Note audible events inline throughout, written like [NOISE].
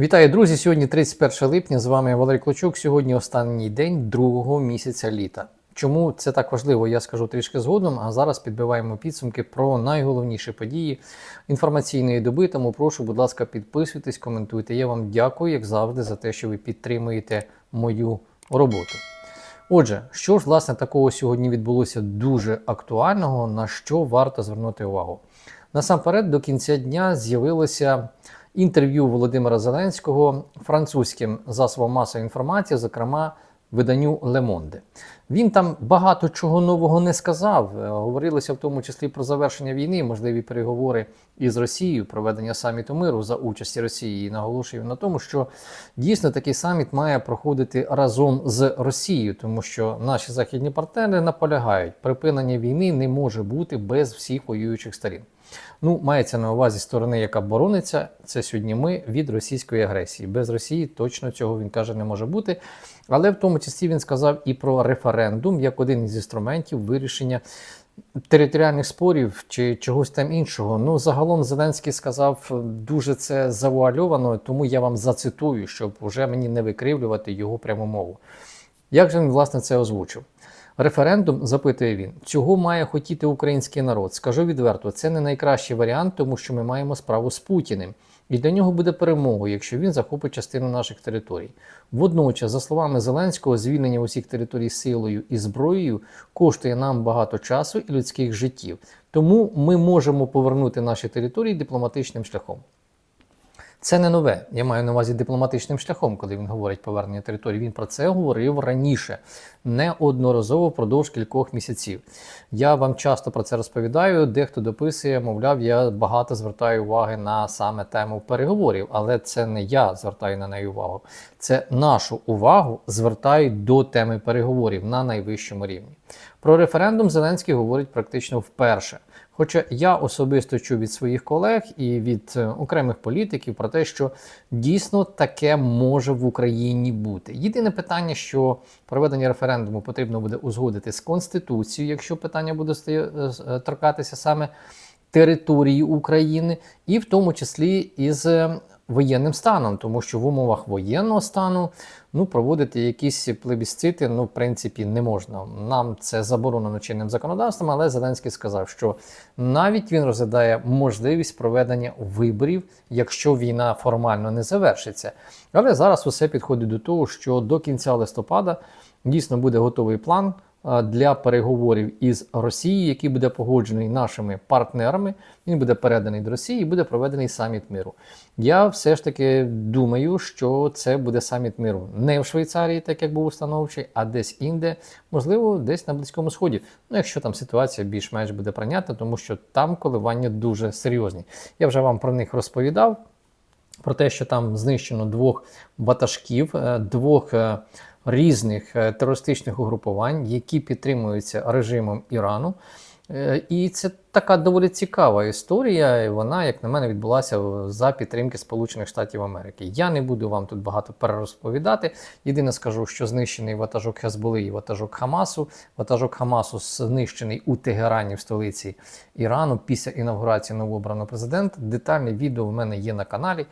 Вітаю, друзі! Сьогодні 31 липня. З вами Валерій Клочук. Сьогодні останній день другого місяця літа. Чому це так важливо, я скажу трішки згодом. А зараз підбиваємо підсумки про найголовніші події інформаційної доби. Тому прошу, будь ласка, підписуйтесь, коментуйте. Я вам дякую, як завжди, за те, що ви підтримуєте мою роботу. Отже, що ж власне такого сьогодні відбулося дуже актуального, на що варто звернути увагу? Насамперед, до кінця дня з'явилося інтерв'ю Володимира Зеленського французьким засобам масової інформації, зокрема виданню Le Monde. Він там багато чого нового не сказав. Е, Говорилося в тому числі про завершення війни, можливі переговори із Росією, проведення саміту миру за участі Росії. І наголошую на тому, що дійсно такий саміт має проходити разом з Росією, тому що наші західні партнери наполягають, припинення війни не може бути без всіх воюючих сторін. Ну, мається на увазі сторони, яка борониться, це сьогодні ми від російської агресії. Без Росії точно цього він каже не може бути. Але в тому числі він сказав і про референдум як один із інструментів вирішення територіальних спорів чи чогось там іншого. Ну, загалом Зеленський сказав дуже це завуальовано, тому я вам зацитую, щоб вже мені не викривлювати його пряму мову. Як же він власне це озвучив? Референдум, запитує він, цього має хотіти український народ. Скажу відверто, це не найкращий варіант, тому що ми маємо справу з Путіним. І для нього буде перемогою, якщо він захопить частину наших територій. Водночас, за словами Зеленського, звільнення усіх територій силою і зброєю коштує нам багато часу і людських життів. Тому ми можемо повернути наші території дипломатичним шляхом. Це не нове. Я маю на увазі дипломатичним шляхом, коли він говорить повернення території. Він про це говорив раніше, неодноразово впродовж кількох місяців. Я вам часто про це розповідаю. Дехто дописує, мовляв, я багато звертаю уваги на саме тему переговорів, але це не я звертаю на неї увагу. Це нашу увагу звертають до теми переговорів на найвищому рівні. Про референдум Зеленський говорить практично вперше. Хоча я особисто чув від своїх колег і від е, окремих політиків про те, що дійсно таке може в Україні бути. Єдине питання, що проведення референдуму потрібно буде узгодити з Конституцією, якщо питання буде стоя- е, торкатися саме території України, і в тому числі із е, воєнним станом, тому що в умовах воєнного стану ну, проводити якісь плебісцити, ну, в принципі, не можна. Нам це заборонено чинним законодавством, але Зеленський сказав, що навіть він розглядає можливість проведення виборів, якщо війна формально не завершиться. Але зараз усе підходить до того, що до кінця листопада дійсно буде готовий план для переговорів із Росією, який буде погоджений нашими партнерами. Він буде переданий до Росії і буде проведений саміт миру. Я все ж таки думаю, що це буде саміт миру не в Швейцарії, так як був установчий, а десь інде, можливо, десь на Близькому Сході. Ну, якщо там ситуація більш-менш буде прийнятна, тому що там коливання дуже серйозні. Я вже вам про них розповідав. Про те, що там знищено двох ватажків, е, двох е, різних е, терористичних угрупувань, які підтримуються режимом Ірану. Е, І це така доволі цікава історія. Вона, як на мене, відбулася за підтримки Сполучених Штатів Америки. Я не буду вам тут багато перерозповідати. Єдине скажу, що знищений ватажок Хезболи і ватажок Хамасу. Ватажок Хамасу знищений у Тегерані в столиці Ірану після інаугурації новообраного президента. Детальне відео в мене є на каналі.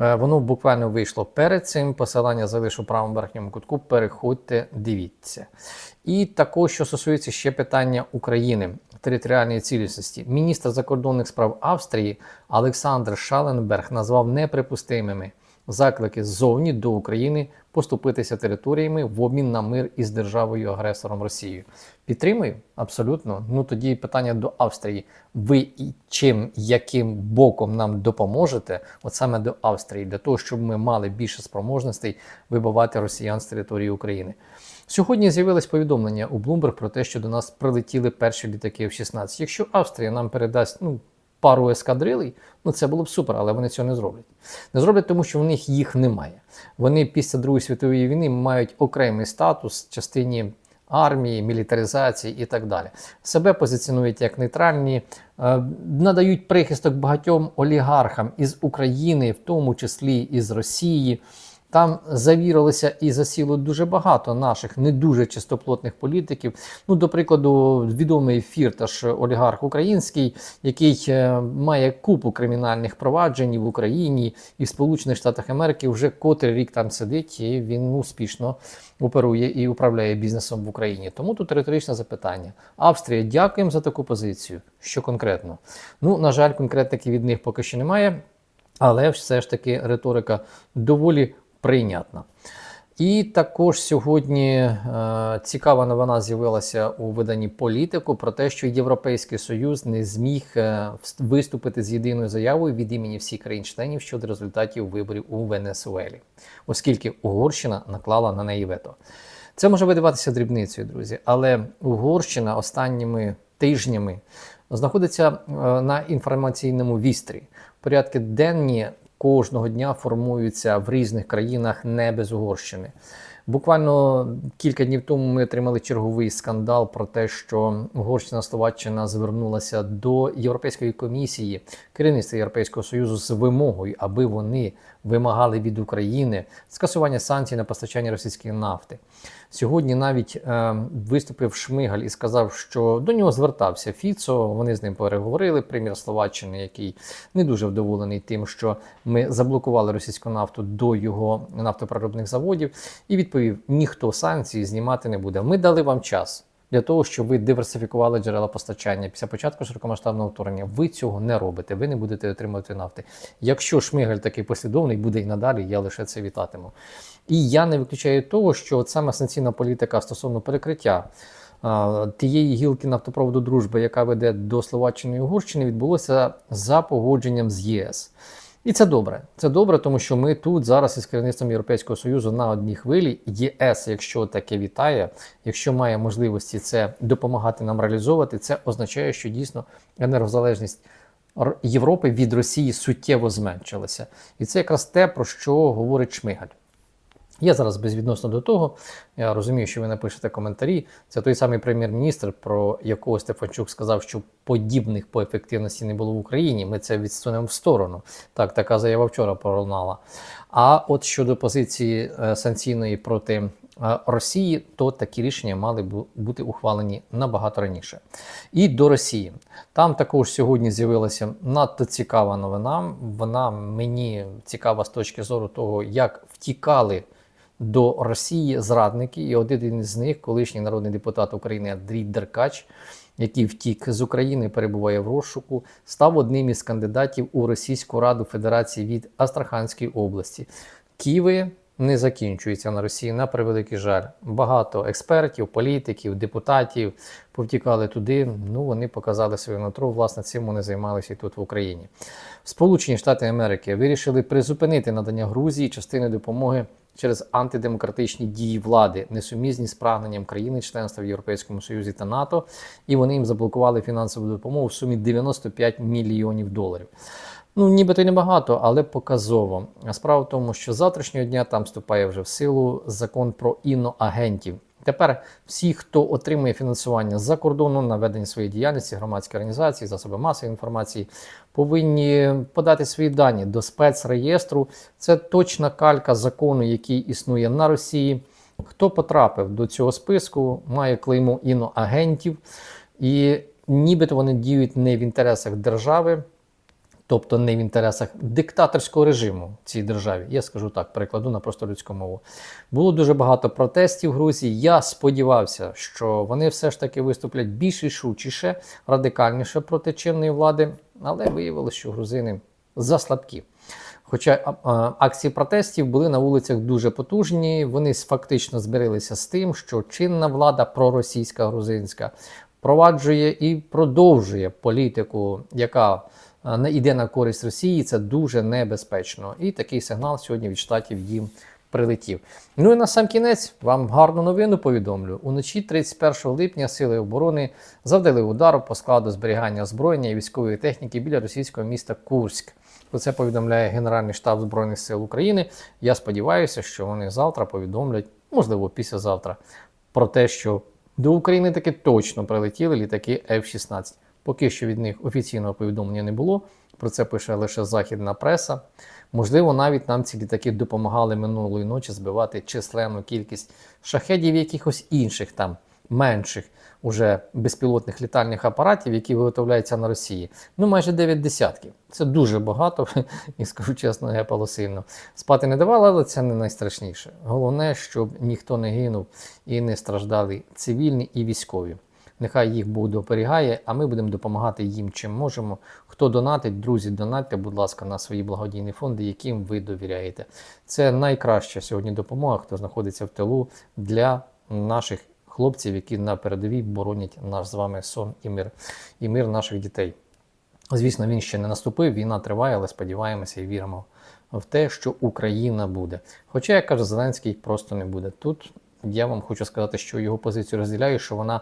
Е, Воно буквально вийшло перед цим. Посилання залишу в правому верхньому кутку. Переходьте, дивіться. І також, що стосується ще питання України територіальної цілісності, міністр закордонних справ Австрії Олександр Шаленберг назвав неприпустимими заклики ззовні до України поступитися територіями в обмін на мир із державою-агресором Росією. Підтримую? Абсолютно. Ну тоді питання до Австрії. Ви і чим, яким боком нам допоможете, от саме до Австрії, для того, щоб ми мали більше спроможностей вибивати росіян з території України. Сьогодні з'явилось повідомлення у Bloomberg про те, що до нас прилетіли перші літаки F-16. Якщо Австрія нам передасть ну, пару ескадрилей, ну це було б супер, але вони цього не зроблять. Не зроблять, тому що в них їх немає. Вони після Другої світової війни мають окремий статус в частині армії, мілітаризації і так далі. Себе позиціонують як нейтральні, е, надають прихисток багатьом олігархам із України, в тому числі із Росії. Там завірилося і засіло дуже багато наших не дуже чистоплотних політиків. Ну, до прикладу, відомий фірташ олігарх український, який е, має купу кримінальних проваджень в Україні і в Сполучених Штатах Америки вже котрий рік там сидить, і він успішно оперує і управляє бізнесом в Україні. Тому тут риторичне запитання. Австрія, дякуємо за таку позицію. Що конкретно? Ну, на жаль, конкретики від них поки що немає, але все ж таки риторика доволі прийнятна. І також сьогодні е, цікава новина з'явилася у виданні політику про те, що Європейський Союз не зміг е, виступити з єдиною заявою від імені всіх країн-членів щодо результатів виборів у Венесуелі, оскільки Угорщина наклала на неї вето. Це може видаватися дрібницею, друзі, але Угорщина останніми тижнями знаходиться е, на інформаційному вістрі. Порядки денні кожного дня формуються в різних країнах не без Угорщини. Буквально кілька днів тому ми отримали черговий скандал про те, що Угорщина Словаччина звернулася до Європейської комісії, керівництва Європейського Союзу з вимогою, аби вони вимагали від України скасування санкцій на постачання російської нафти. Сьогодні навіть е, виступив Шмигаль і сказав, що до нього звертався Фіцо. Вони з ним переговорили. Прем'єр Словаччини, який не дуже вдоволений тим, що ми заблокували російську нафту до його нафтопереробних заводів, і відповів: ніхто санкції знімати не буде. Ми дали вам час. Для того, щоб ви диверсифікували джерела постачання після початку широкомасштабного вторгнення, ви цього не робите, ви не будете отримувати нафти. Якщо Шмигаль такий послідовний буде і надалі, я лише це вітатиму. І я не виключаю того, що от саме санкційна політика стосовно перекриття тієї гілки нафтопроводу дружби, яка веде до Словаччини і Угорщини, відбулося за погодженням з ЄС. І це добре. Це добре, тому що ми тут зараз із керівництвом Європейського Союзу на одній хвилі. ЄС, якщо таке вітає, якщо має можливості це допомагати нам реалізовувати, це означає, що дійсно енергозалежність Європи від Росії суттєво зменшилася. І це якраз те, про що говорить Шмигаль. Я зараз безвідносно до того. Я розумію, що ви напишете коментарі. Це той самий прем'єр-міністр, про якого Стефанчук сказав, що подібних по ефективності не було в Україні. Ми це відсунемо в сторону. Так, така заява вчора пролунала. А от щодо позиції е, санкційної проти е, Росії, то такі рішення мали бу- бути ухвалені набагато раніше. І до Росії. Там також сьогодні з'явилася надто цікава новина. Вона мені цікава з точки зору того, як втікали до Росії зрадники, і один із них, колишній народний депутат України Андрій Деркач, який втік з України, перебуває в розшуку, став одним із кандидатів у Російську Раду Федерації від Астраханської області. Києві не закінчується на Росії, на превеликий жаль. Багато експертів, політиків, депутатів повтікали туди. Ну вони показали своє нутро. Власне, цим вони займалися і тут в Україні. Сполучені Штати Америки вирішили призупинити надання Грузії частини допомоги через антидемократичні дії влади, несумісні з прагненням країни членства в Європейському Союзі та НАТО, і вони їм заблокували фінансову допомогу в сумі 95 мільйонів доларів. Ну, нібито й небагато, але показово. А Справа в тому, що з завтрашнього дня там вступає вже в силу закон про іноагентів. Тепер всі, хто отримує фінансування з-за кордону на ведення своєї діяльності, громадські організації, засоби масової інформації, повинні подати свої дані до спецреєстру. Це точна калька закону, який існує на Росії. Хто потрапив до цього списку, має клеймо іноагентів, і нібито вони діють не в інтересах держави, тобто не в інтересах диктаторського режиму в цій державі. Я скажу так, перекладу на просто людську мову. Було дуже багато протестів в Грузії. Я сподівався, що вони все ж таки виступлять більш рішучіше, радикальніше проти чинної влади, але виявилося, що грузини заслабкі. Хоча акції протестів були на вулицях дуже потужні, вони фактично збиралися з тим, що чинна влада проросійська грузинська впроваджує і продовжує політику, яка не йде на користь Росії. Це дуже небезпечно. І такий сигнал сьогодні від штатів їм прилетів. Ну і на сам кінець вам гарну новину повідомлю. Уночі 31 липня сили оборони завдали удару по складу зберігання озброєння і військової техніки біля російського міста Курськ. Про це повідомляє Генеральний штаб Збройних сил України. Я сподіваюся, що вони завтра повідомлять, можливо, післязавтра, про те, що до України таки точно прилетіли літаки F-16. Поки що від них офіційного повідомлення не було. Про це пише лише західна преса. Можливо, навіть нам ці літаки допомагали минулої ночі збивати численну кількість шахедів, якихось інших там менших уже безпілотних літальних апаратів, які виготовляються на Росії. Ну, майже 9 десятків. Це дуже багато, [LAUGHS] і скажу чесно, гепало сильно. Спати не давало, але це не найстрашніше. Головне, щоб ніхто не гинув і не страждали цивільні і військові. Нехай їх Бог доперігає, а ми будемо допомагати їм чим можемо. Хто донатить, друзі, донатьте, будь ласка, на свої благодійні фонди, яким ви довіряєте. Це найкраща сьогодні допомога, хто знаходиться в тилу для наших хлопців, які на передовій боронять наш з вами сон і мир, і мир наших дітей. Звісно, він ще не наступив, війна триває, але сподіваємося і віримо в те, що Україна буде. Хоча, як каже Зеленський, просто не буде. Тут я вам хочу сказати, що його позицію розділяю, що вона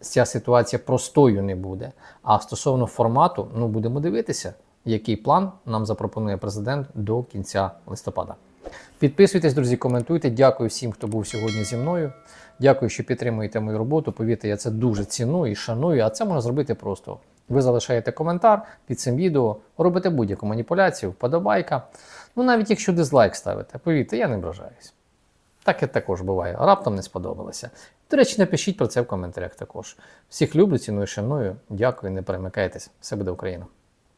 ця ситуація простою не буде. А стосовно формату, ну будемо дивитися, який план нам запропонує президент до кінця листопада. Підписуйтесь, друзі, коментуйте. Дякую всім, хто був сьогодні зі мною. Дякую, що підтримуєте мою роботу. Повірте, я це дуже ціную і шаную, а це можна зробити просто. Ви залишаєте коментар під цим відео, робите будь-яку маніпуляцію, вподобайка. Ну навіть якщо дизлайк ставите, повірте, я не ображаюсь. Таке також буває. Раптом не сподобалося. До речі, напишіть про це в коментарях також. Всіх люблю, ціную, шаную. Дякую, не перемикайтесь. Все буде Україна!